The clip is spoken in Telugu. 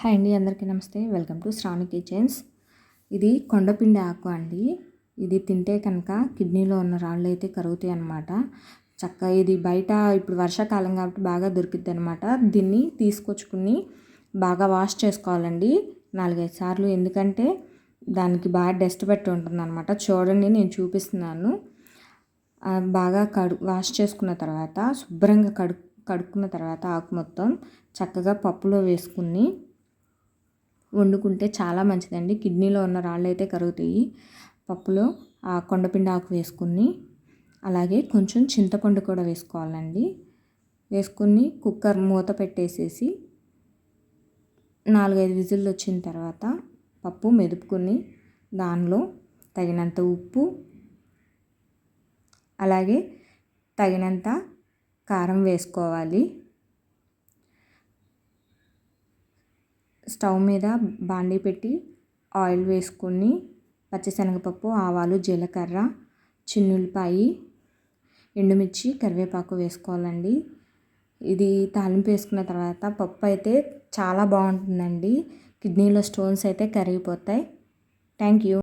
హాయ్ అండి అందరికీ నమస్తే. Welcome to Shravani Kitchens. ఇది కొండపిండి ఆకు అండి. ఇది తింటే కనుక కిడ్నీలో ఉన్న రాళ్ళు అయితే కరుగుతాయి అన్నమాట. చక్కగా ఇది బయట ఇప్పుడు వర్షాకాలం కాబట్టి బాగా దొరికిద్ది అనమాట దీన్ని తీసుకొచ్చుకుని బాగా వాష్ చేసుకోవాలండి. నాలుగైదు సార్లు. ఎందుకంటే దానికి బాగా డస్ట్ పెట్టి ఉంటుంది అనమాట చూడండి నేను చూపిస్తున్నాను. బాగా కడు వాష్ చేసుకున్న తర్వాత శుభ్రంగా కడు కడుక్కున్న తర్వాత ఆకు మొత్తం చక్కగా పప్పులో వేసుకుని వండుకుంటే చాలా మంచిదండి. కిడ్నీలో ఉన్న రాళ్ళు అయితే కరుగుతాయి. పప్పులో ఆ కొండపిండి ఆకు వేసుకుని అలాగే కొంచెం చింతపండు కూడా వేసుకోవాలండి. వేసుకుని కుక్కర్ మూత పెట్టేసేసి నాలుగైదు విజిల్లు వచ్చిన తర్వాత పప్పు మెదుపుకొని దానిలో తగినంత ఉప్పు అలాగే తగినంత కారం వేసుకోవాలి. స్టవ్ మీద బాండీ పెట్టి ఆయిల్ వేసుకొని పచ్చిశనగపప్పు ఆవాలు జీలకర్ర చిన్నులపాయి ఎండుమిర్చి కరివేపాకు వేసుకోవాలండి. ఇది తాలింపు వేసుకున్న తర్వాత పప్పు అయితే చాలా బాగుంటుందండి. కిడ్నీలో స్టోన్స్ అయితే కరిగిపోతాయి. Thank you.